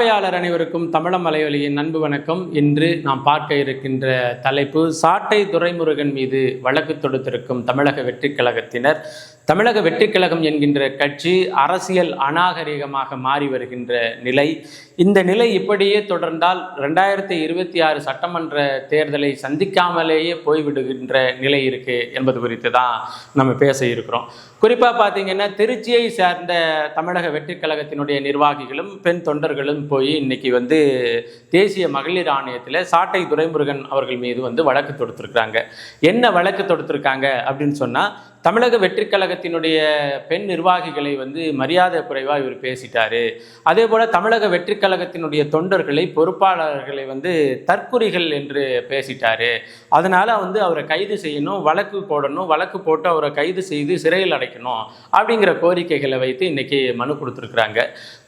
பார்வையாளர் அனைவருக்கும் தமிழம் மலையொலியின் அன்பு வணக்கம். இன்று நாம் பார்க்க இருக்கின்ற தலைப்பு சாட்டை துரைமுருகன் மீது வழக்கு தொடுத்திருக்கும் தமிழக வெற்றிக் கழகத்தினர். தமிழக வெற்றிக் கழகம் என்கின்ற கட்சி அரசியல் அநாகரிகமாக மாறி வருகின்ற நிலை. இந்த நிலை இப்படியே தொடர்ந்தால் ரெண்டாயிரத்தி இருபத்தி ஆறு சட்டமன்ற தேர்தலை சந்திக்காமலேயே போய்விடுகின்ற நிலை இருக்கு என்பது குறித்து தான் நம்ம பேச இருக்கிறோம். குறிப்பாக பார்த்தீங்கன்னா திருச்சியை சேர்ந்த தமிழக வெற்றிக் கழகத்தினுடைய நிர்வாகிகளும் பெண் தொண்டர்களும் போய் இன்னைக்கு வந்து தேசிய மகளிர் ஆணையத்தில் சாட்டை துரைமுருகன் அவர்கள் மீது வந்து வழக்கு தொடுத்திருக்காங்க என்ன வழக்கு தொடுத்திருக்காங்க அப்படின்னு சொன்னால் தமிழக வெற்றிக் கழகத்தினுடைய பெண் நிர்வாகிகளை வந்து மரியாதை குறைவாக இவர் பேசிட்டாரு. அதே போல தமிழக வெற்றிக் கழகத்தினுடைய தொண்டர்களை பொறுப்பாளர்களை வந்து தற்குறிகள் என்று பேசிட்டாரு. அதனால வந்து அவரை கைது செய்யணும் வழக்கு போடணும் வழக்கு போட்டு அவரை கைது செய்து சிறையில் அடைக்கணும் அப்படிங்கிற கோரிக்கைகளை வைத்து இன்னைக்கு மனு கொடுத்துருக்குறாங்க.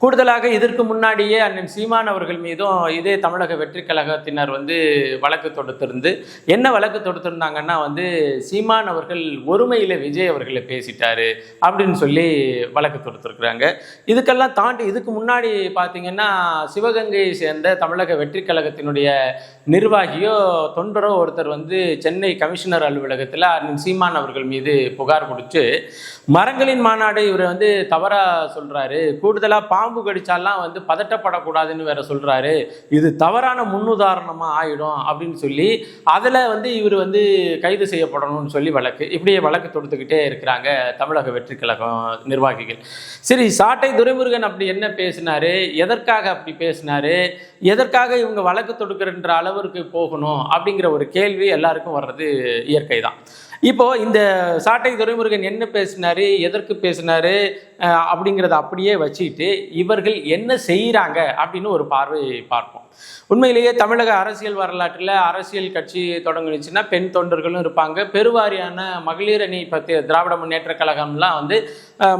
கூடுதலாக இதற்கு முன்னாடியே அண்ணன் சீமான் அவர்கள் மீதும் இதே தமிழக வெற்றி கழகத்தினர் வந்து வழக்கு தொடுத்திருந்து என்ன வழக்கு தொடுத்திருந்தாங்கன்னா வந்து சீமான் அவர்கள் ஒருமையில விஜய் அவர்களை பேசிட்டாரு அப்படின்னு சொல்லி வழக்கு தொடுத்திருக்கிறாங்க. இதுக்கெல்லாம் தாண்டி இதுக்கு முன்னாடி பார்த்தீங்கன்னா சிவகங்கையை சேர்ந்த தமிழக வெற்றிக் கழகத்தினுடைய நிர்வாகியோ தொண்டரோ ஒருத்தர் வந்து சென்னை கமிஷனர் அலுவலகத்தில் அண்ணன் சீமான் அவர்கள் மீது புகார் கொடுத்து மரங்களின் மாநாடு இவர் வந்து தவறாக சொல்கிறாரு கூடுதலாக பாம்பு கடிச்சாலாம் வந்து பதட்டப்படக்கூடாதுன்னு வேற சொல்கிறாரு இது தவறான முன்னுதாரணமாக ஆயிடும் அப்படின்னு சொல்லி அதில் வந்து இவர் வந்து கைது செய்யப்படணும்னு சொல்லி வழக்கு. இப்படியே வழக்கு தொடுத்துக்கிட்டே இருக்கிறாங்க தமிழக வெற்றி கழகம் நிர்வாகிகள். சரி சாட்டை துரைமுருகன் அப்படி என்ன பேசினாரு? எதற்காக அப்படி பேசினாரு. எதற்காக இவங்க வழக்கு தொடுக்கிறன்ற அளவிற்கு போகணும் அப்படிங்கிற ஒரு கேள்வி எல்லாருக்கும் வர்றது இயற்கை தான் இப்போ இந்த சாட்டை துரைமுருகன் என்ன பேசினாரு எதற்கு பேசினாரு அப்படிங்கிறத அப்படியே வச்சுக்கிட்டு இவர்கள் என்ன செய்கிறாங்க அப்படின்னு ஒரு பார்வை பார்ப்போம். உண்மையிலேயே தமிழக அரசியல் வரலாற்றில் அரசியல் கட்சி தொடங்குனுச்சுன்னா பெண் தொண்டர்களும் இருப்பாங்க. பெருவாரியான மகளிர் அணி பற்றி திராவிட முன்னேற்ற கழகம்லாம் வந்து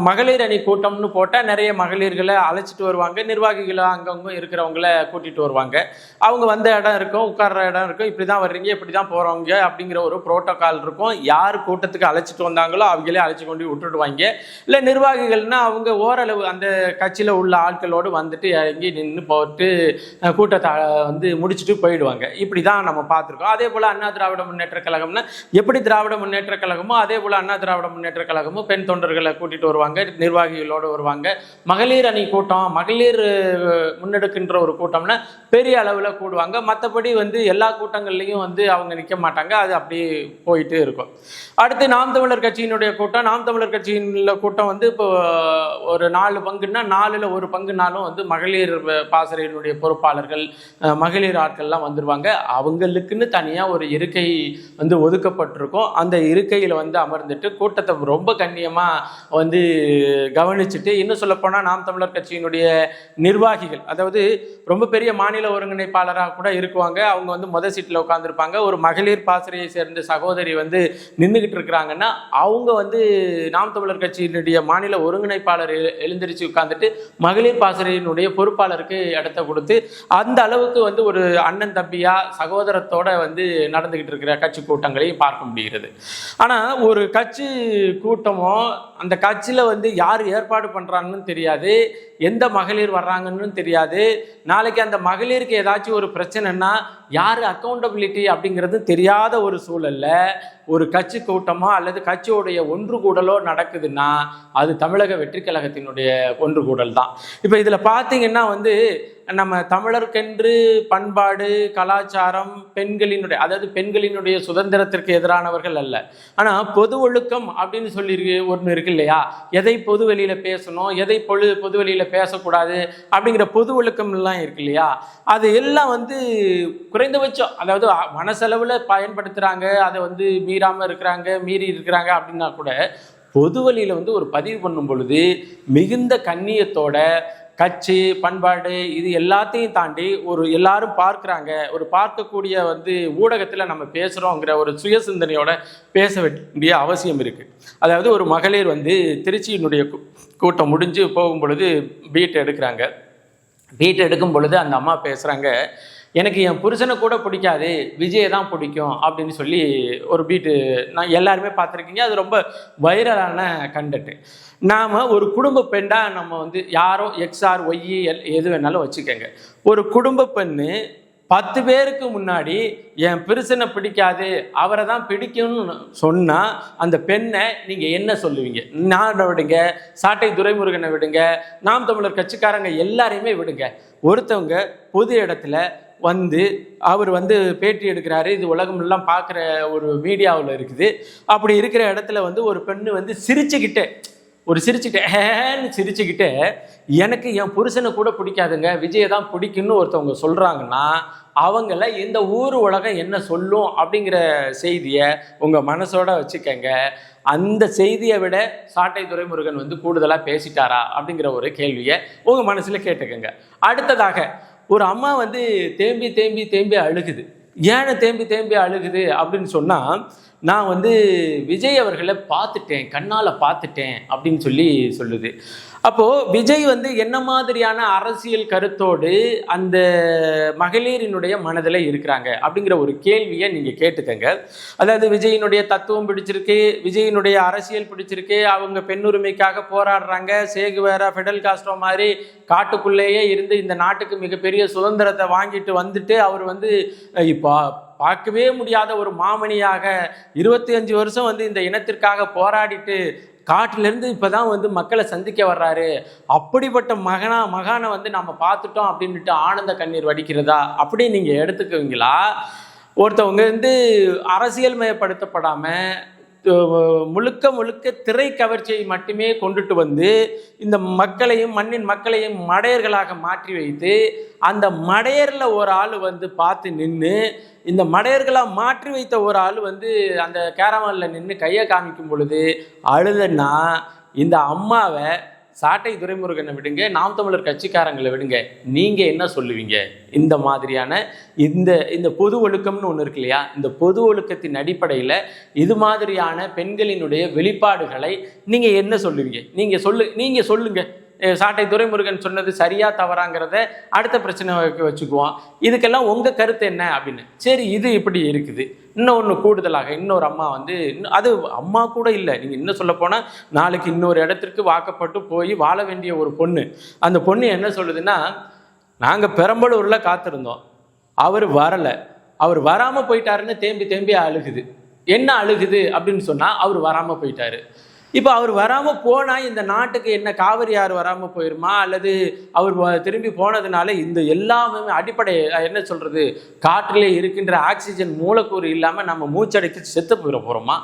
மகளிர் அணி கூட்டம்னு போட்டால் நிறைய மகளிர்களை அழைச்சிட்டு வருவாங்க. நிர்வாகிகளை அங்கங்கே இருக்கிறவங்கள கூட்டிகிட்டு வருவாங்க. அவங்க வந்த இடம் இருக்கும் உட்கார்ற இடம் இருக்கும். இப்படி தான் வர்றீங்க இப்படி தான் போகிறவங்க அப்படிங்கிற ஒரு ப்ரோட்டோக்கால் இருக்கும். யார் கூட்டத்துக்கு அழைச்சிட்டு வந்தாங்களோ அவங்களே அழைச்சி கொண்டு விட்டுடுவாங்க. இல்லை நிர்வாகிகள்னா அவங்க ஓரளவு அந்த கட்சியில் உள்ள ஆட்களோடு வந்துட்டு இறங்கி நின்று போட்டு கூட்டத்தை வந்து முடிச்சுட்டு போயிடுவாங்க. இப்படி தான் நம்ம பார்த்துருக்கோம். அதே போல் அண்ணா திராவிட முன்னேற்ற கழகம்னா எப்படி திராவிட முன்னேற்ற கழகமோ அதே போல் அண்ணா திராவிட முன்னேற்ற கழகமும் பெண் தொண்டர்களை கூட்டிட்டு வருவாங்க நிர்வாகிகளோடு வருவாங்க. மகளிர் அணி கூட்டம் மகளிர் முன்னெடுக்கின்ற ஒரு கூட்டம்னா பெரிய அளவில் கூடுவாங்க. மற்றபடி வந்து எல்லா கூட்டங்கள்லையும் வந்து அவங்க நிற்க மாட்டாங்க. அது அப்படியே போயிட்டு இருக்கும். அடுத்து நாம் தமிழர் கட்சியினுடைய கூட்டம். நாம் தமிழர் கட்சியினுள்ள கூட்டம் வந்து இப்போ ஒரு நாலு பங்குன்னா நாலில் ஒரு பங்குனாலும் வந்து மகளிர் பாசறையினுடைய பொறுப்பாளர்கள் மகளிர் ஆட்கள்லாம் வந்துடுவாங்க அவங்களுக்குன்னு தனியாக ஒரு இருக்கை வந்து ஒதுக்கப்பட்டிருக்கும். அந்த இருக்கையில் வந்து அமர்ந்துட்டு கூட்டத்தை ரொம்ப கண்ணியமாக வந்து கவனிச்சுட்டு இன்னும் சொல்லப்போனால் நாம் தமிழர் கட்சியினுடைய நிர்வாகிகள் அதாவது ரொம்ப பெரிய மாநில ஒருங்கிணைப்பாளராக கூட இருக்குவாங்க. அவங்க வந்து மொதல் சீட்டில் உட்காந்துருப்பாங்க ஒரு மகளிர் பாசறையை சேர்ந்த சகோதரி வந்து நின்றுக்கிட்டு இருக்கிறாங்கன்னா அவங்க வந்து நாம் தமிழர் கட்சியினுடைய மாநில ஒருங்கிணைப்பாளர் எழுந்திரிச்சு எழுந்திருச்சு உட்காந்துட்டு மகளிர் பாசறையினுடைய பொறுப்பாளருக்கு இடத்த கொடுத்து அந்த அளவுக்கு வந்து ஒரு அண்ணன் தம்பியா சகோதரத்தோட வந்து நடந்துகிட்டு இருக்கிற கட்சி கூட்டங்களையும் பார்க்க முடிகிறது. ஆனால் ஒரு கட்சி கூட்டமோ அந்த கட்சியில் வந்து யார் ஏற்பாடு பண்ணுறாங்கன்னு தெரியாது. எந்த மகளிர் வர்றாங்கன்னு தெரியாது. நாளைக்கு அந்த மகளிருக்கு ஏதாச்சும் ஒரு பிரச்சனைன்னா யார் அக்கௌண்டபிலிட்டி அப்படிங்கிறது தெரியாத ஒரு சூழல்ல ஒரு கட்சி கூட்டமோ அல்லது கட்சியோடைய ஒன்று கூடலோ நடக்குதுன்னா அது தமிழக வெற்றி கழகத்தினுடைய ஒன்று கூடல் தான் இப்போ இதில் பார்த்தீங்கன்னா வந்து நம்ம தமிழர்க்கென்று பண்பாடு கலாச்சாரம் பெண்களினுடைய அதாவது பெண்களினுடைய சுதந்திரத்திற்கு எதிரானவர்கள் அல்ல. ஆனால் பொது ஒழுக்கம் அப்படின்னு சொல்லி ஒன்று இருக்கு இல்லையா? எதை பொது வெளியில் பேசணும் எதை பொழு பொது வெளியில் பேசக்கூடாது அப்படிங்கிற பொது ஒழுக்கம் எல்லாம் இருக்கு இல்லையா? அது எல்லாம் வந்து குறைந்தபட்சம் அதாவது மனசளவில் பயன்படுத்துகிறாங்க அதை வந்து மீறாமல் இருக்கிறாங்க மீறி இருக்கிறாங்க அப்படின்னா கூட பொது வழியில் வந்து ஒரு பதிவு பண்ணும் பொழுது மிகுந்த கண்ணியத்தோட கட்சி பண்பாடு இது எல்லாத்தையும் தாண்டி ஒரு எல்லாரும் பார்க்குறாங்க ஒரு பார்க்கக்கூடிய வந்து ஊடகத்தில் நம்ம பேசுகிறோங்கிற ஒரு சுய சிந்தனையோட பேச வேண்டிய அவசியம் இருக்குது அதாவது ஒரு மகளிர் வந்து திருச்சியினுடைய கூட்டம் முடிஞ்சு போகும் பொழுது பீட் எடுக்கிறாங்க. பீட் எடுக்கும் பொழுது அந்த அம்மா பேசுகிறாங்க எனக்கு என் புருஷனை கூட பிடிக்காது விஜயை தான் பிடிக்கும் அப்படின்னு சொல்லி ஒரு பீட்டு நான் எல்லாருமே பார்த்துருக்கீங்க. அது ரொம்ப வைரலான கண்டென்ட் நாம் ஒரு குடும்ப பெண்ணாக நம்ம வந்து யாரோ எக்ஸ்ஆர் ஒய்இ எல் எது வேணாலும் வச்சுக்கோங்க. ஒரு குடும்ப பெண்ணு பத்து பேருக்கு முன்னாடி என் புருஷனை பிடிக்காது அவரை தான் பிடிக்கும்னு சொன்னால் அந்த பெண்ணை நீங்கள் என்ன சொல்லுவீங்க? நான் விடுங்க சாட்டை துரைமுருகனை விடுங்க நாம் தமிழர் கட்சிக்காரங்க எல்லாரையுமே விடுங்க. ஒருத்தவங்க பொது இடத்துல வந்து அவர் வந்து பேட்டி எடுக்கிறாரு. இது உலகமெல்லாம் பார்க்குற ஒரு மீடியாவில் இருக்குது. அப்படி இருக்கிற இடத்துல வந்து ஒரு பெண்ணு வந்து சிரிச்சுக்கிட்டே ஒரு சிரிச்சுக்கிட்டேன்னு சிரிச்சுக்கிட்டே எனக்கு என் புருஷனை கூட பிடிக்காதுங்க விஜயை தான் பிடிக்குன்னு ஒருத்தவங்க சொல்கிறாங்கன்னா அவங்கள இந்த ஊர் உலகம் என்ன சொல்லும் அப்படிங்கிற செய்தியை உங்கள் மனசோட வச்சுக்கங்க. அந்த செய்தியை விட சாட்டை துரைமுருகன் வந்து கூடுதலாக பேசிட்டாரா அப்படிங்கிற ஒரு கேள்வியை உங்கள் மனசில் கேட்டுக்கங்க. அடுத்ததாக ஒரு அம்மா வந்து தேம்பி தேம்பி தேம்பி அழுகுது. ஏன்னு தேம்பி தேம்பி அழுகுது அப்படின்னு சொன்னால் நான் வந்து விஜய் அவர்களை பார்த்துட்டேன் கண்ணால் பார்த்துட்டேன் அப்படின்னு சொல்லி சொல்லுது. அப்போது விஜய் வந்து என்ன மாதிரியான அரசியல் கருத்தோடு அந்த மகளிரினுடைய மனதில் இருக்கிறாங்க அப்படிங்கிற ஒரு கேள்வியை நீங்கள் கேட்டுக்கங்க. அதாவது விஜயினுடைய தத்துவம் பிடிச்சிருக்கு விஜயினுடைய அரசியல் பிடிச்சிருக்கு அவங்க பெண்ணுரிமைக்காக போராடுறாங்க சேகுவேரா ஃபெடல் காஸ்ட்ரோ மாதிரி காட்டுக்குள்ளேயே இருந்து இந்த நாட்டுக்கு மிகப்பெரிய சுதந்திரத்தை வாங்கிட்டு வந்துட்டு அவர் வந்து இப்போ பார்க்கவே முடியாத ஒரு மாமணியாக இருபத்தி அஞ்சு வருஷம் வந்து இந்த இனத்திற்காக போராடிட்டு காட்டிலேருந்து இப்போ தான் வந்து மக்களை சந்திக்க வர்றாரு. அப்படிப்பட்ட மகனா மகானை வந்து நம்ம பார்த்துட்டோம் அப்படின்ட்டு ஆனந்த கண்ணீர் வடிக்கிறதா? அப்படி நீங்கள் எடுத்துக்குவீங்களா? ஒருத்தவங்க வந்து அரசியல்மயப்படுத்தப்படாமல் முழுக்க முழுக்க திரை கவர்ச்சியை மட்டுமே கொண்டுட்டு வந்து இந்த மக்களையும் மண்ணின் மக்களையும் மடையர்களாக மாற்றி வைத்து அந்த மடையரில் ஒரு ஆள் வந்து பார்த்து நின்று இந்த மடையர்களாக மாற்றி வைத்த ஒரு ஆள் வந்து அந்த கேரவானில் நின்று கையை காமிக்கும் பொழுது அழுதுன்னா இந்த அம்மாவை சாட்டை துரைமுருகனை விடுங்க நாம் தமிழர் கட்சிக்காரங்களை விடுங்க நீங்கள் என்ன சொல்லுவீங்க? இந்த மாதிரியான இந்த இந்த பொது ஒழுக்கம்னு ஒன்று இருக்கு இல்லையா? இந்த பொது ஒழுக்கத்தின் அடிப்படையில் இது மாதிரியான பெண்களினுடைய வெளிப்பாடுகளை நீங்கள் என்ன சொல்லுவீங்க? நீங்கள் சொல்லு நீங்கள் சொல்லுங்கள் சாட்டை துரைமுருகன் சொன்னது சரியா தவறாங்கிறத அடுத்த பிரச்சனை வச்சுக்குவோம் இதுக்கெல்லாம் உங்கள் கருத்து என்ன அப்படின்னு. சரி இது இப்படி இருக்குது. இன்னொன்று கூடுதலாக இன்னொரு அம்மா வந்து அது அம்மா கூட இல்லை. நீங்கள் இன்னும் சொல்ல போனால் நாளைக்கு இன்னொரு இடத்திற்கு வாக்கப்பட்டு போய் வாழ வேண்டிய ஒரு பொண்ணு. அந்த பொண்ணு என்ன சொல்லுதுன்னா நாங்கள் பெரம்பலூரில் காத்திருந்தோம். அவர் வரலை. அவர் வராமல் போயிட்டாருன்னு தேம்பி தேம்பி அழுகுது. என்ன அழுகுது? அப்படின்னு சொன்னால் அவர் வராமல் போயிட்டாரு. இப்போ அவர் வராமல் போனால் இந்த நாட்டுக்கு என்ன காவிரி ஆறு வராமல் போயிருமா? அல்லது அவர் திரும்பி போனதுனால இந்த எல்லாமே அடிப்படை என்ன சொல்கிறது காற்றிலே இருக்கின்ற ஆக்சிஜன் மூலக்கூறு இல்லாமல் நம்ம மூச்சடைத்து செத்து போயிட போகிறோமா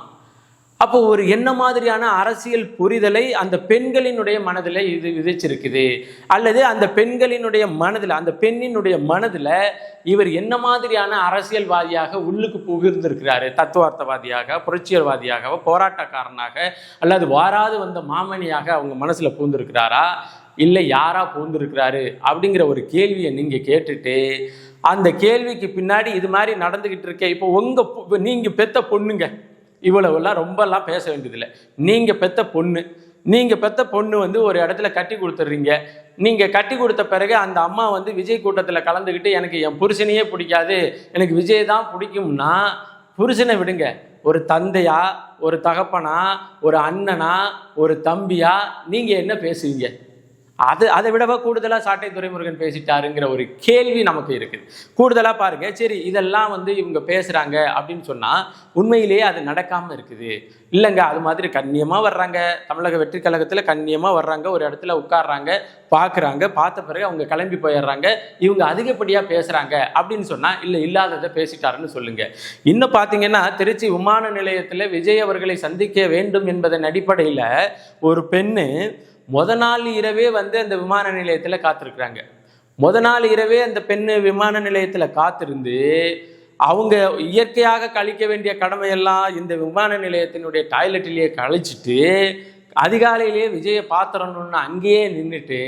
அப்போ ஒரு என்ன மாதிரியான அரசியல் புரிதலை அந்த பெண்களினுடைய மனதில் இது விதைச்சிருக்குது? அல்லது அந்த பெண்களினுடைய மனதில் அந்த பெண்ணினுடைய மனதில் இவர் என்ன மாதிரியான அரசியல்வாதியாக உள்ளுக்கு புகிர்ந்திருக்கிறாரு தத்துவார்த்தவாதியாக புரட்சியல்வாதியாக போராட்டக்காரனாக அல்லது வாராது வந்த மாமணியாக அவங்க மனசில் பூந்திருக்கிறாரா இல்லை யாரா பூந்திருக்கிறாரு அப்படிங்கிற ஒரு கேள்வியை நீங்கள் கேட்டுட்டு அந்த கேள்விக்கு பின்னாடி இது மாதிரி நடந்துக்கிட்டு இருக்கே இப்போ உங்கள் நீங்கள் பெத்த பொண்ணுங்க இவ்வளவுலாம் ரொம்பலாம் பேச வேண்டியதில்லை. நீங்கள் பெத்த பொண்ணு. நீங்கள் பெத்த பொண்ணு வந்து ஒரு இடத்துல கட்டி கொடுத்துட்றீங்க. நீங்கள் கட்டி கொடுத்த பிறகு அந்த அம்மா வந்து விஜய் கூட்டத்தில் கலந்துக்கிட்டு எனக்கு என் புருஷனையே பிடிக்காது. எனக்கு விஜய் தான் பிடிக்கும்னா புருஷனை விடுங்க. ஒரு தந்தையா ஒரு தகப்பனா ஒரு அண்ணனா ஒரு தம்பியா நீங்கள் என்ன பேசுவீங்க? அது அதை விடவா கூடுதலாக சாட்டை துறைமுருகன் பேசிட்டாருங்கிற ஒரு கேள்வி நமக்கு இருக்குது. கூடுதலாக பாருங்க சரி இதெல்லாம் வந்து இவங்க பேசுகிறாங்க அப்படின்னு சொன்னால் உண்மையிலேயே அது நடக்காமல் இருக்குது. இல்லைங்க அது மாதிரி கண்ணியமாக வர்றாங்க. தமிழக வெற்றி கழகத்தில் கண்ணியமாக வர்றாங்க ஒரு இடத்துல உட்காடுறாங்க பார்க்குறாங்க பார்த்த பிறகு அவங்க கிளம்பி போயிடுறாங்க இவங்க அதிகப்படியாக பேசுகிறாங்க அப்படின்னு சொன்னால் இல்லை இல்லாததை பேசிட்டாருன்னு சொல்லுங்கள் இன்னும் பார்த்தீங்கன்னா திருச்சி விமான நிலையத்தில் விஜய் அவர்களை சந்திக்க வேண்டும் என்பதன் அடிப்படையில் ஒரு பெண்ணு முத நாள் இரவே வந்து அந்த விமான நிலையத்தில் காத்திருக்கிறாங்க. முத நாள் இரவே அந்த பெண்ணு விமான நிலையத்தில் காத்திருந்து அவங்க இயற்கையாக கழிக்க வேண்டிய கடமையெல்லாம் இந்த விமான நிலையத்தினுடைய டாய்லெட்டிலேயே கழிச்சிட்டு அதிகாலையிலேயே விஜயை பாத்திரணும்னு அங்கேயே நின்றுட்டு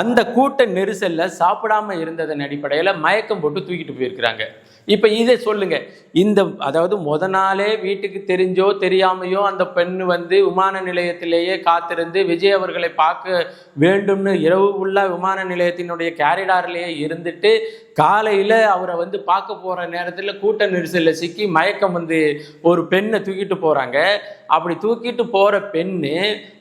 அந்த கூட்ட நெரிசலில் சாப்பிடாம இருந்ததன் அடிப்படையில் மயக்கம் போட்டு தூக்கிட்டு போயிருக்கிறாங்க. இப்போ இதை சொல்லுங்க. இந்த அதாவது முத நாளே வீட்டுக்கு தெரிஞ்சோ தெரியாமையோ அந்த பெண் வந்து விமான நிலையத்திலேயே காத்திருந்து விஜய் அவர்களை பார்க்க வேண்டும்னு இரவு ஃபுல்லாக விமான நிலையத்தினுடைய கேரிடார்லேயே இருந்துட்டு காலையில் அவரை வந்து பார்க்க போகிற நேரத்தில் கூட்ட நெரிசலில் சிக்கி மயக்கம் வந்து ஒரு பெண்ணை தூக்கிட்டு போகிறாங்க அப்படி தூக்கிட்டு போகிற பெண்ணு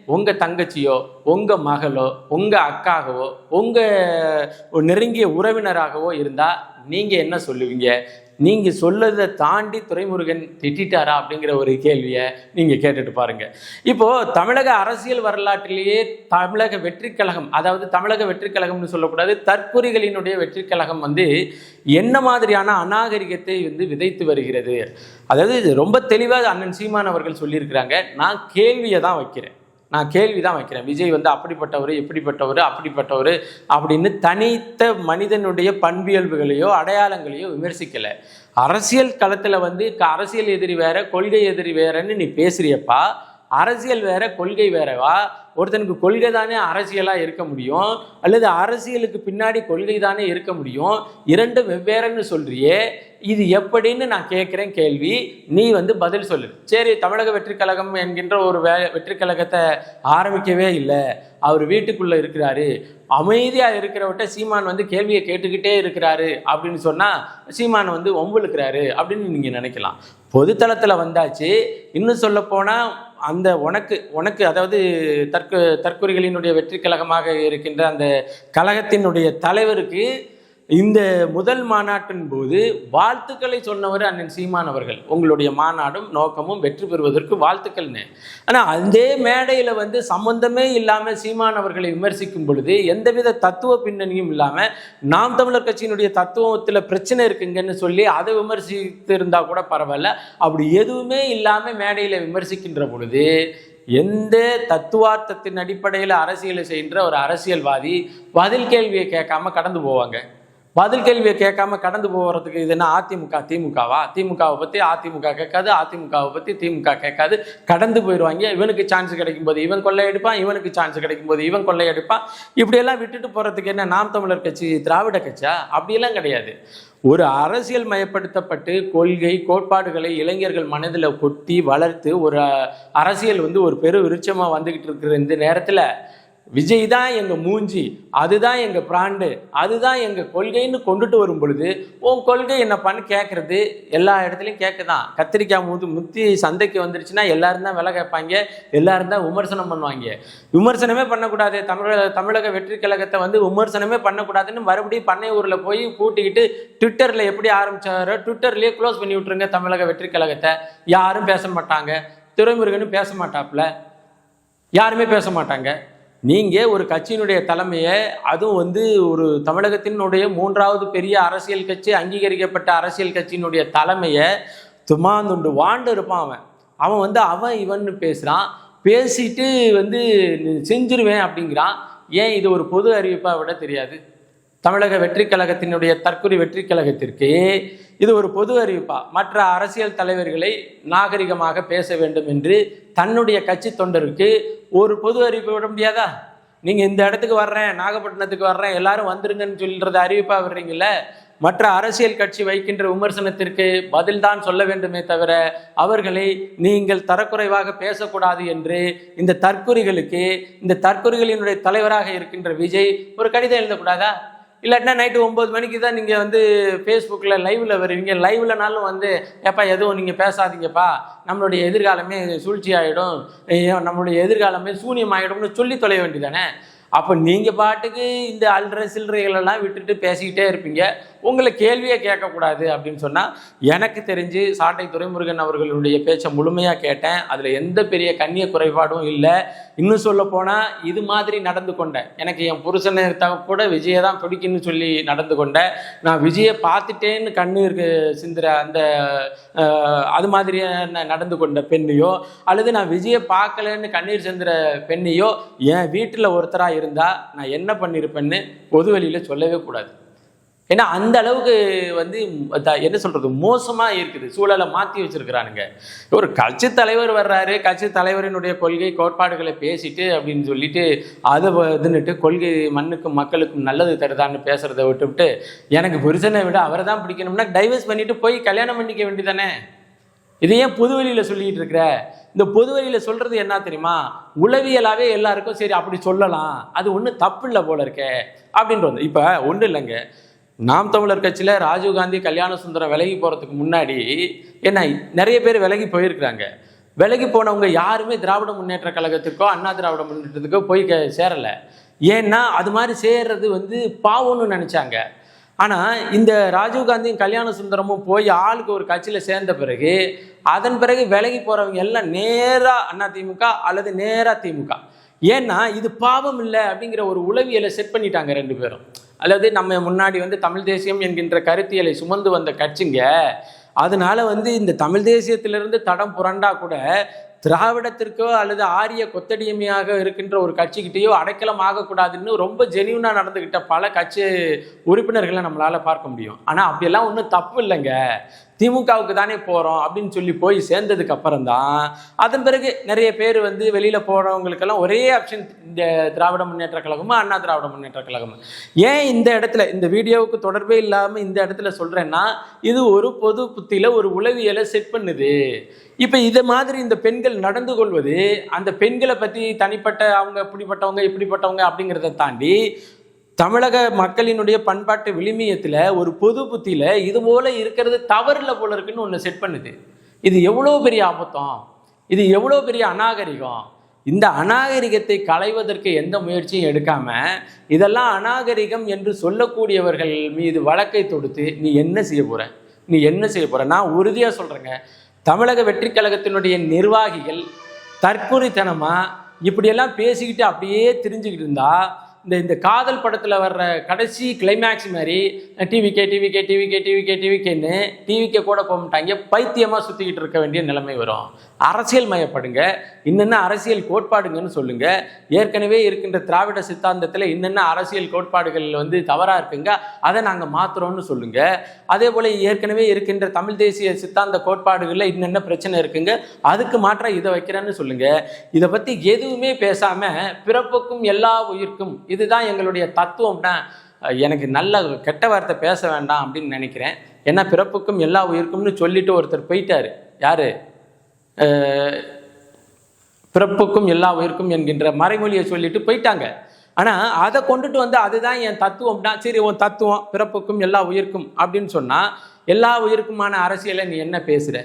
உங்கள் தங்கச்சியோ உங்கள் மகளோ உங்கள் அக்காகவோ உங்கள் நெருங்கிய உறவினராகவோ இருந்தால் நீங்கள் என்ன சொல்லுவீங்க? நீங்கள் சொல்லதை தாண்டி துரைமுருகன் திட்டாரா அப்படிங்கிற ஒரு கேள்வியை நீங்கள் கேட்டுட்டு பாருங்கள் இப்போது தமிழக அரசியல் வரலாற்றிலேயே தமிழக வெற்றிக்கழகம் அதாவது தமிழக வெற்றிக்கழகம்னு சொல்லக்கூடாது தற்குறிகளினுடைய வெற்றிக்கழகம் வந்து என்ன மாதிரியான அநாகரிகத்தை வந்து விதைத்து வருகிறது? அதாவது இது ரொம்ப தெளிவாக அண்ணன் சீமான் அவர்கள் சொல்லியிருக்கிறாங்க. நான் கேள்வியை தான் வைக்கிறேன். நான் கேள்வி தான் வைக்கிறேன். விஜய் வந்து அப்படிப்பட்டவர் எப்படிப்பட்டவர் அப்படிப்பட்டவர் அப்படின்னு தனித்த மனிதனுடைய பண்பியல்புகளையோ அடையாளங்களையோ விமர்சிக்கலை. அரசியல் களத்தில் வந்து அரசியல் எதிரி வேற கொள்கை எதிரி வேறன்னு நீ பேசுறியப்பா. அரசியல் வேற கொள்கை வேறவா? ஒருத்தனுக்கு கொள்கை தானே அரசியலாக இருக்க முடியும் அல்லது அரசியலுக்கு பின்னாடி கொள்கை தானே இருக்க முடியும் இரண்டு வெவ்வேறுன்னு சொல்றியே இது எப்படின்னு நான் கேட்குறேன் கேள்வி நீ வந்து பதில் சொல்லு. சரி தமிழக வெற்றி கழகம் என்கின்ற ஒரு வே வெற்றி கழகத்தை ஆரம்பிக்கவே இல்லை. அவர் வீட்டுக்குள்ளே இருக்கிறாரு. அமைதியாக இருக்கிறவட்ட சீமான் வந்து கேள்வியை கேட்டுக்கிட்டே இருக்கிறாரு அப்படின்னு சொன்னால் சீமான் வந்து ஒம்புழுக்கிறாரு அப்படின்னு நீங்கள் நினைக்கலாம். பொதுத்தளத்தில் வந்தாச்சு. இன்னும் சொல்லப்போனால் அந்த உனக்கு உனக்கு அதாவது தற்கு தற்கொலைகளினுடைய வெற்றி கழகமாக இருக்கின்ற அந்த கழகத்தினுடைய தலைவருக்கு இந்த முதல் மாநாட்டின் போது வாழ்த்துக்களை சொன்னவர் அண்ணன் சீமான் அவர்கள். உங்களுடைய மாநாடும் நோக்கமும் வெற்றி பெறுவதற்கு வாழ்த்துக்கள்னு ஆனால் அதே மேடையில் வந்து சம்பந்தமே இல்லாமல் சீமான் அவர்களை விமர்சிக்கும் பொழுது எந்தவித தத்துவ பின்னணியும் இல்லாமல் நாம் தமிழர் கட்சியினுடைய தத்துவத்தில் பிரச்சனை இருக்குங்கன்னு சொல்லி அதை விமர்சித்து கூட பரவாயில்ல. அப்படி எதுவுமே இல்லாமல் மேடையில் விமர்சிக்கின்ற பொழுது எந்த தத்துவார்த்தத்தின் அடிப்படையில் அரசியலை செய்கின்ற ஒரு அரசியல்வாதி பதில் கேள்வியை கேட்காம கடந்து போவாங்க? பதில் கேள்வியை கேட்காம கடந்து போகிறதுக்கு இது என்ன அதிமுக திமுகவா? திமுகவை பற்றி அதிமுக கேட்காது அதிமுகவை பற்றி திமுக கேட்காது. கடந்து போயிடுவாங்க இவனுக்கு சான்ஸ் கிடைக்கும் போது இவன் கொள்ளையடிப்பான் இவனுக்கு சான்ஸ் கிடைக்கும் போது இவன் கொள்ளையடிப்பான். இப்படியெல்லாம் விட்டுட்டு போகிறதுக்கு என்ன நாம் தமிழர் கட்சி திராவிட கட்சியா? அப்படியெல்லாம் கிடையாது. ஒரு அரசியல் மயப்படுத்தப்பட்டு கொள்கை கோட்பாடுகளை இளைஞர்கள் மனதில் கொட்டி வளர்த்து ஒரு அரசியல் வந்து ஒரு பெரு விருட்சமாக வந்துக்கிட்டு இருக்கிற இந்த நேரத்தில் விஜய் தான் எங்கள் மூஞ்சி அதுதான் எங்கள் பிராண்டு அதுதான் எங்கள் கொள்கைன்னு கொண்டுட்டு வரும் பொழுது உன் கொள்கை என்னப்பான்னு கேட்குறது எல்லா இடத்துலையும் கேட்குதான் கத்திரிக்காய் முது முத்தி சந்தைக்கு வந்துருச்சுன்னா எல்லாரும் தான் விலை கேட்பாங்க எல்லாரும் தான் விமர்சனம் பண்ணுவாங்க. விமர்சனமே பண்ணக்கூடாது. தமிழக தமிழக வெற்றி கழகத்தை வந்து விமர்சனமே பண்ணக்கூடாதுன்னு மறுபடியும் பண்ணை ஊரில் போய் கூட்டிக்கிட்டு ட்விட்டரில் எப்படி ஆரம்பித்தாரோ ட்விட்டர்லேயே க்ளோஸ் பண்ணி விட்ருங்க தமிழக வெற்றி கழகத்தை. யாரும் பேச மாட்டாங்க. துறைமுருகனும் பேச மாட்டாப்புல. யாருமே பேச மாட்டாங்க. நீங்கள் ஒரு கட்சியினுடைய தலைமையை அதுவும் வந்து ஒரு தமிழகத்தினுடைய மூன்றாவது பெரிய அரசியல் கட்சி அங்கீகரிக்கப்பட்ட அரசியல் கட்சியினுடைய தலைமையை துமாந்துண்டு வாண்டு இருப்பான் அவன். அவன் வந்து அவன் இவன்னு பேசுகிறான் பேசிட்டு வந்து செஞ்சிருவேன் அப்படிங்கிறான். ஏன் இது ஒரு பொது அறிவிப்பாக விட தெரியாது. தமிழக வெற்றிக் கழகத்தினுடைய தற்கொலை வெற்றி கழகத்திற்கு இது ஒரு பொது அறிவிப்பா. மற்ற அரசியல் தலைவர்களை நாகரிகமாக பேச வேண்டும் என்று தன்னுடைய கட்சி தொண்டருக்கு ஒரு பொது அறிவிப்பு விட முடியாதா? நீங்க இந்த இடத்துக்கு வர்றேன் நாகப்பட்டினத்துக்கு வர்றேன் எல்லாரும் வந்துருங்கன்னு சொல்றது அறிவிப்பா வர்றீங்கள மற்ற அரசியல் கட்சி வைக்கின்ற விமர்சனத்திற்கு பதில்தான் சொல்ல வேண்டுமே தவிர அவர்களை நீங்கள் தரக்குறைவாக பேசக்கூடாது என்று இந்த தற்குறிகளுக்கு இந்த தற்குறிகளினுடைய தலைவராக இருக்கின்ற விஜய் ஒரு கடிதம் எழுதக்கூடாதா? இல்லாட்டினா நைட்டு ஒம்பது மணிக்கு தான் நீங்கள் வந்து ஃபேஸ்புக்கில் லைவில் வருவீங்க. லைவ்லனாலும் வந்து ஏப்பா எதுவும் நீங்கள் பேசாதீங்கப்பா. நம்மளுடைய எதிர்காலமே சூழ்ச்சி ஆகிடும் நம்மளுடைய எதிர்காலமே சூனியம் ஆகிடும்னு சொல்லி தொலைய வேண்டியதானே அப்போ நீங்கள் பாட்டுக்கு இந்த அல்ற சில்லறைகளெல்லாம் விட்டுட்டு பேசிக்கிட்டே இருப்பீங்க. உங்களை கேள்வியே கேட்கக்கூடாது அப்படின்னு சொன்னால் எனக்கு தெரிஞ்சு சாட்டை துரைமுருகன் அவர்களுடைய பேச்சை முழுமையாக கேட்டேன். அதில் எந்த பெரிய கண்ணிய குறைபாடும் இல்லை. இன்னும் சொல்ல போனால் இது மாதிரி நடந்து கொண்டேன். எனக்கு என் புருஷனை த- கூட விஜயை தான் பிடிக்குன்னு சொல்லி நடந்து கொண்டேன். நான் விஜயை பார்த்துட்டேன்னு கண்ணீருக்கு சிந்துற அந்த அது மாதிரியான நடந்து கொண்ட பெண்ணையோ அல்லது நான் விஜயை பார்க்கலன்னு கண்ணீர் சிந்துற பெண்ணையோ என் வீட்டில் ஒருத்தராக இருந்தால் நான் என்ன பண்ணியிருப்பேன்னு பொது வெளியில் சொல்லவே கூடாது. ஏன்னா அந்த அளவுக்கு வந்து என்ன சொல்கிறது மோசமாக இருக்குது. சூழலை மாற்றி வச்சுருக்கிறானுங்க. ஒரு கட்சி தலைவர் வர்றாரு கட்சி தலைவரினுடைய கொள்கை கோட்பாடுகளை பேசிட்டு அப்படின்னு சொல்லிட்டு அதை இதுன்னுட்டு கொள்கை மண்ணுக்கும் மக்களுக்கும் நல்லது தருதான்னு பேசுறதை விட்டுவிட்டு எனக்கு புருஷனை விட அவரை தான் பிடிக்கணும்னா டைவர்ஸ் பண்ணிவிட்டு போய் கல்யாணம் பண்ணிக்க வேண்டியதானே இதை ஏன் பொது வழியில சொல்லிட்டு இருக்கிற? இந்த பொதுவெளியில் வழியில சொல்றது என்ன தெரியுமா? உளவியலாவே எல்லாருக்கும் சரி அப்படி சொல்லலாம். அது ஒன்றும் தப்பு இல்லை போல இருக்கே அப்படின்றது வந்து இப்போ ஒன்றும் இல்லைங்க. நாம் தமிழர் கட்சியில் ராஜீவ்காந்தி கல்யாண சுந்தரம் விலகி போகிறதுக்கு முன்னாடி என்ன நிறைய பேர் விலகி போயிருக்கிறாங்க. விலகி போனவங்க யாருமே திராவிட முன்னேற்ற கழகத்துக்கோ அண்ணா திராவிட முன்னேற்றத்துக்கோ போய் சேரலை. ஏன்னா அது மாதிரி சேர்றது வந்து பாவம்னு நினச்சாங்க. ஆனால் இந்த ராஜீவ்காந்தியும் கல்யாண சுந்தரமும் போய் ஆளுக்கு ஒரு கட்சியில் சேர்ந்த பிறகு அதன் பிறகு விலகி போகிறவங்க எல்லாம் நேராக அண்ணா திமுக அல்லது நேராக திமுக. ஏன்னா இது பாவம் இல்லை அப்படிங்கிற ஒரு உளவியலை செட் பண்ணிட்டாங்க ரெண்டு பேரும். அல்லது நம்ம முன்னாடி வந்து தமிழ் தேசியம் என்கின்ற கருத்தியலை சுமந்து வந்த கட்சிங்க அதனால வந்து இந்த தமிழ் தேசியத்திலிருந்து தடம் புரண்டா கூட திராவிடத்திற்கோ அல்லது ஆரிய கொத்தடியமையாக இருக்கின்ற ஒரு கட்சிக்கிட்டேயோ அடைக்கலம் ஆகக்கூடாதுன்னு ரொம்ப ஜெனியூனாக நடந்துக்கிட்ட பல கட்சி உறுப்பினர்களை நம்மளால் பார்க்க முடியும். ஆனால் அப்படியெல்லாம் ஒன்றும் தப்பு இல்லைங்க. திமுகவுக்கு தானே போகிறோம் அப்படின்னு சொல்லி போய் சேர்ந்ததுக்கு அப்புறம் தான் அதன் பிறகு நிறைய பேர் வந்து வெளியில் போகிறவங்களுக்கெல்லாம் ஒரே ஆப்ஷன் இந்த திராவிட முன்னேற்ற கழகமும் அண்ணா திராவிட முன்னேற்ற கழகமும் ஏன் இந்த இடத்துல இந்த வீடியோவுக்கு தொடர்பே இல்லாமல் இந்த இடத்துல சொல்கிறேன்னா இது ஒரு பொது புத்தியில் ஒரு உளவியலை செட் பண்ணுது. இப்போ இதை மாதிரி இந்த பெண்கள் நடந்து கொள்வது அந்த பெண்களை பற்றி தனிப்பட்ட அவங்க இப்படிப்பட்டவங்க இப்படிப்பட்டவங்க அப்படிங்கிறத தாண்டி தமிழக மக்களினுடைய பண்பாட்டு விளிமியத்தில் ஒரு பொது புத்தியில் இது போல இருக்கிறது தவறில் போல இருக்குன்னு ஒன்று செட் பண்ணுது. இது எவ்வளோ பெரிய ஆபத்தம்? இது எவ்வளோ பெரிய அநாகரிகம்? இந்த அநாகரிகத்தை களைவதற்கு எந்த முயற்சியும் எடுக்காமல் இதெல்லாம் அநாகரிகம் என்று சொல்லக்கூடியவர்கள் மீது வழக்கை தொடுத்து நீ என்ன செய்ய போகிற நீ என்ன செய்ய போகிற நான் உறுதியாக சொல்கிறேங்க தமிழக வெற்றி கழகத்தினுடைய நிர்வாகிகள் தற்கொலைத்தனமாக இப்படியெல்லாம் பேசிக்கிட்டு அப்படியே தெரிஞ்சுக்கிட்டு இருந்தால் இந்த இந்த காதல் படத்தில் வர்ற கடைசி கிளைமேக்ஸ் மாதிரி டிவிகே டிவிகே டிவிகே டிவிகே டிவிகேன்னு டிவிக்கே கூட போக மாட்டாங்க. பைத்தியமாக சுற்றிக்கிட்டு இருக்க வேண்டிய நிலைமை வரும். அரசியல் மயப்படுங்க இன்னென்ன அரசியல் கோட்பாடுங்கன்னு சொல்லுங்க. ஏற்கனவே இருக்கின்ற திராவிட சித்தாந்தத்தில் இன்னென்ன அரசியல் கோட்பாடுகள் வந்து தவறாக இருக்குங்க அதை நாங்கள் மாற்றுறோம்னு சொல்லுங்க. அதே போல் ஏற்கனவே இருக்கின்ற தமிழ் தேசிய சித்தாந்த கோட்பாடுகளில் இன்னென்ன பிரச்சனை இருக்குங்க அதுக்கு மாற்ற இதை வைக்கிறேன்னு சொல்லுங்க. இதை பற்றி எதுவுமே பேசாமல் பிறப்புக்கும் எல்லா உயிர்க்கும் இதுதான் எங்களுடைய தத்துவம்னா எனக்கு நல்ல கெட்ட வார்த்தை பேச வேண்டாம் அப்படின்னு நினைக்கிறேன். ஏன்னா பிறப்புக்கும் எல்லா உயிர்க்கும்னு சொல்லிட்டு ஒருத்தர் போயிட்டாரு. யாரு? பிறப்புக்கும் எல்லா உயிருக்கும் என்கின்ற மறைமொழியை சொல்லிட்டு போயிட்டாங்க. ஆனால் அதை கொண்டுட்டு வந்து அதுதான் என் தத்துவம்னா சரி உன் தத்துவம் பிறப்புக்கும் எல்லா உயிருக்கும் அப்படின்னு சொன்னால் எல்லா உயிருக்குமான அரசியலை நீ என்ன பேசுகிற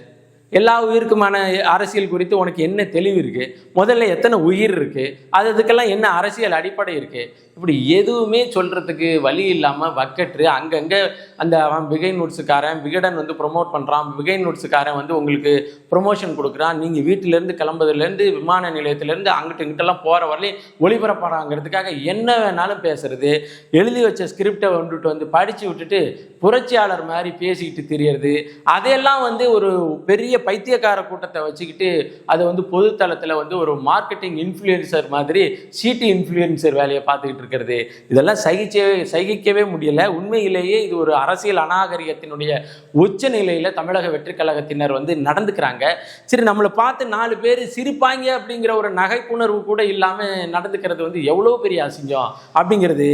எல்லா உயிருக்குமான அரசியல் குறித்து உனக்கு என்ன தெளிவு இருக்கு? முதல்ல எத்தனை உயிர் இருக்கு? அது அதுக்கெல்லாம் என்ன அரசியல் அடிப்படை இருக்கு? இப்படி எதுவுமே சொல்றதுக்கு வழி இல்லாமல் வக்கற்று அங்கங்கே அந்த அவன் விகை நோட்ஸுக்காரன் விகடன் வந்து ப்ரொமோட் பண்ணுறான் விகை நோட்ஸுக்காரன் வந்து உங்களுக்கு ப்ரொமோஷன் கொடுக்குறான். நீங்கள் வீட்டிலேருந்து கிளம்புறதுலேருந்து விமான நிலையத்திலேருந்து அங்கிட்டு இங்கிட்டெல்லாம் போகிற வரலையும் ஒளிபரப்புறாங்கிறதுக்காக என்ன வேணாலும் பேசுறது. எழுதி வச்ச ஸ்கிரிப்டை வந்துட்டு வந்து படித்து விட்டுட்டு புரட்சியாளர் மாதிரி பேசிக்கிட்டு தெரியறது. அதையெல்லாம் வந்து ஒரு பெரிய பைத்தியக்கார கூட்டத்தை வச்சுக்கிட்டு அதை வந்து பொதுத்தளத்தில் வந்து ஒரு மார்க்கெட்டிங் இன்ஃப்ளூயன்சர் மாதிரி சீட்டு இன்ஃப்ளூயன்சர் வேலையை பார்த்துக்கிட்டு இருக்கிறது. இதெல்லாம் சகிச்சவே சகிக்கவே முடியல. உண்மையிலேயே இது ஒரு அரசியல் அநாகரிகத்தினுடைய உச்ச நிலையில் தமிழக வெற்றிக்கழகத்தினர் வந்து நடந்துக்கிறாங்க. சரி நம்மளை பார்த்து நாலு பேர் சிரிப்பாங்க அப்படிங்கிற ஒரு நகைப்புணர்வு கூட இல்லாமல் நடந்துக்கிறது வந்து எவ்வளோ பெரிய அசிங்கம் அப்படிங்கிறது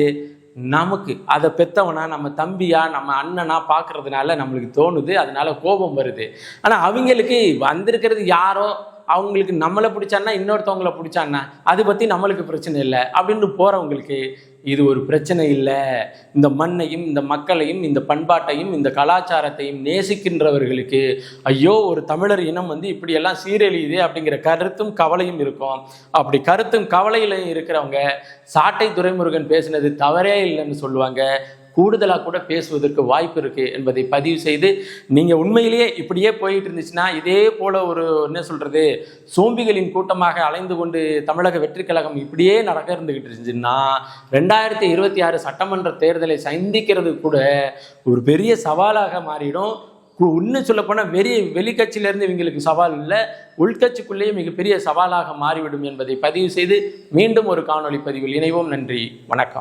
நமக்கு அதை பெத்தவனா நம்ம தம்பியா நம்ம அண்ணனா பார்க்கறதுனால நம்மளுக்கு தோணுது அதனால கோபம் வருது. ஆனால் அவங்களுக்கு வந்திருக்கிறது யாரோ அவங்களுக்கு நம்மளை பிடிச்சான்னா இன்னொருத்தவங்களை பிடிச்சான்னா அதை பற்றி நம்மளுக்கு பிரச்சனை இல்லை அப்படின்னு போகிறவங்களுக்கு இது ஒரு பிரச்சனை இல்லை. இந்த மண்ணையும் இந்த மக்களையும் இந்த பண்பாட்டையும் இந்த கலாச்சாரத்தையும் நேசிக்கின்றவர்களுக்கு ஐயோ ஒரு தமிழர் இனம் வந்து இப்படியெல்லாம் சீரழியுது அப்படிங்கிற கருத்தும் கவலையும் இருக்கும். அப்படி கருத்தும் கவலையிலையும் இருக்கிறவங்க சாட்டை துரைமுருகன் பேசினது தவறே இல்லைன்னு சொல்லுவாங்க. கூடுதலாக கூட பேசுவதற்கு வாய்ப்பு இருக்குது என்பதை பதிவு செய்து நீங்கள் உண்மையிலேயே இப்படியே போயிட்டு இருந்துச்சுன்னா இதே போல் ஒரு என்ன சொல்கிறது சோம்பிகளின் கூட்டமாக அலைந்து கொண்டு தமிழக வெற்றிக் கழகம் இப்படியே நடக்க இருந்துகிட்டு இருந்துச்சுன்னா ரெண்டாயிரத்தி இருபத்தி ஆறு சட்டமன்ற தேர்தலை சந்திக்கிறது கூட ஒரு பெரிய சவாலாக மாறிடும். கு- இன்னும் சொல்ல போனால் வெளி வெளிக்கட்சியிலேருந்து இவங்களுக்கு சவால் இல்லை உள்கட்சிக்குள்ளேயே மிகப்பெரிய சவாலாக மாறிவிடும் என்பதை பதிவு செய்து மீண்டும் ஒரு காணொளி பதிவில் இணைவோம். நன்றி வணக்கம்.